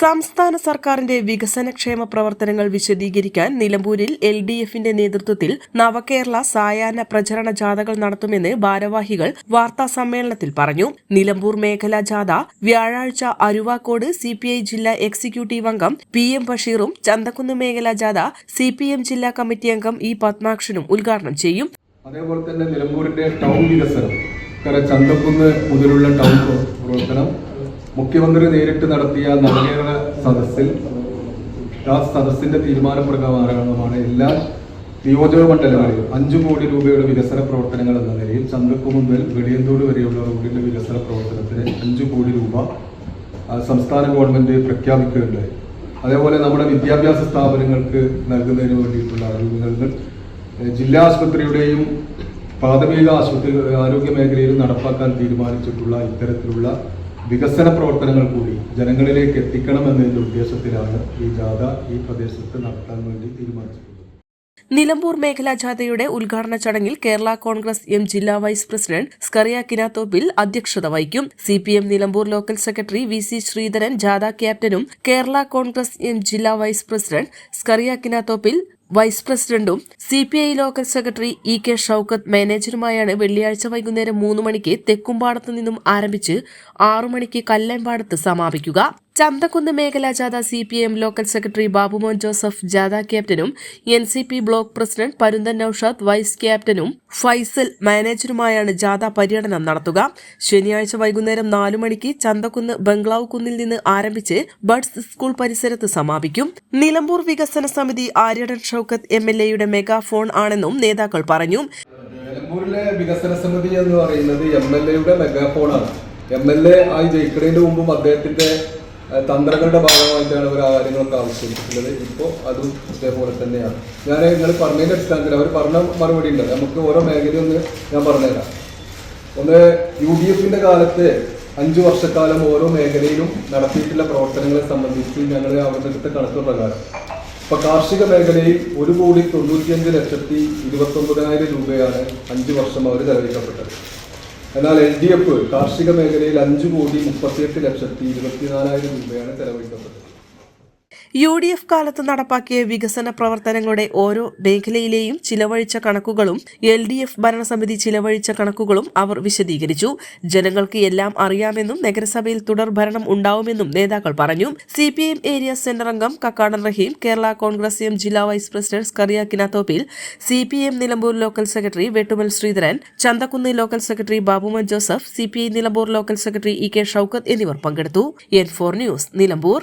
സംസ്ഥാന സർക്കാരിന്റെ വികസനക്ഷേമ പ്രവർത്തനങ്ങൾ വിശദീകരിക്കാൻ നിലമ്പൂരിൽ എൽ ഡി എഫിന്റെ നേതൃത്വത്തിൽ നവകേരള സായാഹ്ന പ്രചരണ ജാഥകൾ നടത്തുമെന്ന് ഭാരവാഹികൾ വാർത്താ സമ്മേളനത്തിൽ പറഞ്ഞു. നിലമ്പൂർ മേഖലാ ജാഥ വ്യാഴാഴ്ച അരുവാക്കോട് സി പി ഐ ജില്ലാ എക്സിക്യൂട്ടീവ് അംഗം പി എം ബഷീറും ചന്തക്കുന്ന് മേഖലാ ജാഥ സി പി എം ജില്ലാ കമ്മിറ്റി അംഗം ഇ പത്മാക്ഷനും ഉദ്ഘാടനം ചെയ്യും. അതേപോലെ തന്നെ നിലമ്പൂരിന്റെ ടൗൺ വികസനം. ചന്തക്കുന്ന് മുതലുള്ള ടൗൺ പ്രവ- പ്രവർത്തനം. മുഖ്യമന്ത്രി നേരിട്ട് നടത്തിയ നവകേരള സദസ്സിൽ ആ സദസ്സിന്റെ തീരുമാനപ്രകാരമാണ് എല്ലാ നിയോജക മണ്ഡലങ്ങളിലും അഞ്ചു കോടി രൂപയുടെ വികസന പ്രവർത്തനങ്ങൾ എന്ന നിലയിൽ ചന്തക്കുന്ന് മുതൽ വരെയുള്ള റോഡിന്റെ വികസന പ്രവർത്തനത്തിന് അഞ്ചു കോടി രൂപ സംസ്ഥാന ഗവൺമെന്റ് പ്രഖ്യാപിക്കുകയുണ്ടായി. അതേപോലെ നമ്മുടെ വിദ്യാഭ്യാസ സ്ഥാപനങ്ങൾക്ക് നൽകുന്നതിന് വേണ്ടിയിട്ടുള്ള ആനുകൂല്യങ്ങൾ ജില്ലാ ആശുപത്രിയുടെയും പ്രാഥമിക ആശുപത്രി ആരോഗ്യ മേഖലയിലും നടപ്പാക്കാൻ തീരുമാനിച്ചിട്ടുള്ള ഇത്തരത്തിലുള്ള വികസന പ്രവർത്തനങ്ങൾ കൂടി ജനങ്ങളിലേക്ക് എത്തിക്കണമെന്നതിന്റെ ഉദ്ദേശത്തിലാണ് ഈ ജാഥ ഈ പ്രദേശത്ത് നടത്താൻ വേണ്ടി തീരുമാനിച്ചത് നിലമ്പൂർ മേഖലാ ജാഥയുടെ ഉദ്ഘാടന ചടങ്ങിൽ കേരള കോൺഗ്രസ് എം ജില്ലാ വൈസ് പ്രസിഡന്റ് സ്കറിയ കിനാത്തോപ്പിൽ അധ്യക്ഷത വഹിക്കും. C P M Nilambur local secretary V C Sreedharan ജാഥ ക്യാപ്റ്റനും കേരള കോൺഗ്രസ് എം ജില്ലാ vice president Scaria Kinathoppil vice പ്രസിഡന്റും C P I local secretary E K Shoukath മാനേജറുമായാണ് വെള്ളിയാഴ്ച വൈകുന്നേരം മൂന്ന് മണിക്ക് തെക്കുംപാടത്ത് നിന്നും ആരംഭിച്ച് ആറു മണിക്ക് കല്ലമ്പാടത്ത് സമാപിക്കുക. ചന്തക്കുന്ന് മേഖലാ ജാഥ C P M local secretary Babumon Joseph ജാഥ ക്യാപ്റ്റനും N C P block president Parunthan Noushad vice ക്യാപ്റ്റനും ഫൈസൽ മാനേജറുമായാണ് ജാഥ പര്യടനം നടത്തുക. ശനിയാഴ്ച വൈകുന്നേരം നാലു മണിക്ക് ചന്തക്കുന്ന് ബംഗ്ലാവ് കുന്നിൽ നിന്ന് ആരംഭിച്ച് ബഡ്സ് സ്കൂൾ പരിസരത്ത് സമാപിക്കും. നിലമ്പൂർ വികസന സമിതി ആര്യടൻ ഷൌക്കത്ത് എം എൽ എയുടെ മെഗാഫോൺ ആണെന്നും നേതാക്കൾ പറഞ്ഞു. നിലമ്പൂരിലെ വികസന സമിതി എന്ന് പറയുന്നത് എം എൽ എയുടെ മെഗാഫോണാണ്. എം എൽ എ ആയി ജയിക്കുന്നതിന് മുമ്പും അദ്ദേഹത്തിന്റെ തന്ത്രങ്ങളുടെ ഭാഗമായിട്ടാണ് അവർ ആ കാര്യങ്ങളൊക്കെ ആവശ്യപ്പെട്ടിട്ടുള്ളത് ഇപ്പോൾ അതും ഇതേപോലെ തന്നെയാണ്. ഞാൻ നിങ്ങൾ പറഞ്ഞതിന്റെ അടിസ്ഥാനത്തിൽ അവർ പറഞ്ഞ മറുപടി ഉണ്ട്. നമുക്ക് ഓരോ മേഖലയൊന്ന് ഞാൻ പറഞ്ഞുതരാം. ഒന്ന് യു ഡി എഫിന്റെ കാലത്ത് അഞ്ചു വർഷക്കാലം ഓരോ മേഖലയിലും നടത്തിയിട്ടുള്ള പ്രവർത്തനങ്ങളെ സംബന്ധിച്ച് ഞങ്ങൾ അവിടെ എടുത്ത കണക്ക് പ്രകാരം ഇപ്പൊ കാർഷിക മേഖലയിൽ ഒരു കോടി തൊണ്ണൂറ്റിയഞ്ച് ലക്ഷത്തി ഇരുപത്തി ഒമ്പതിനായിരം രൂപയാണ് അഞ്ച് വർഷം അവർ ചെലവഴിക്കപ്പെട്ടത് എന്നാൽ എൽ ഡി എഫ് കാർഷിക മേഖലയിൽ അഞ്ചു കോടി മുപ്പത്തിയെട്ട് ലക്ഷത്തി ഇരുപത്തിനാലായിരം രൂപയാണ് ചെലവഴിക്കപ്പെട്ടത് യു ഡി എഫ് കാലത്ത് നടപ്പാക്കിയ വികസന പ്രവർത്തനങ്ങളുടെ ഓരോ മേഖലയിലെയും ചിലവഴിച്ച കണക്കുകളും എൽ ഡി എഫ് ഭരണസമിതി ചിലവഴിച്ച കണക്കുകളും അവർ വിശദീകരിച്ചു. ജനങ്ങൾക്ക് എല്ലാം അറിയാമെന്നും നഗരസഭയിൽ തുടർ ഭരണം ഉണ്ടാവുമെന്നും നേതാക്കൾ പറഞ്ഞു. C P M area centre അംഗം കക്കാടൻ റഹീം കേരള കോൺഗ്രസ് എം ജില്ലാ vice president Scaria Kinathoppil C P M Nilambur local secretary Vettumal Sreedharan Chanthakkunnu local secretary Babuman Joseph C P I Nilambur local secretary E K Shoukath എന്നിവർ പങ്കെടുത്തു. N four news Nilambur.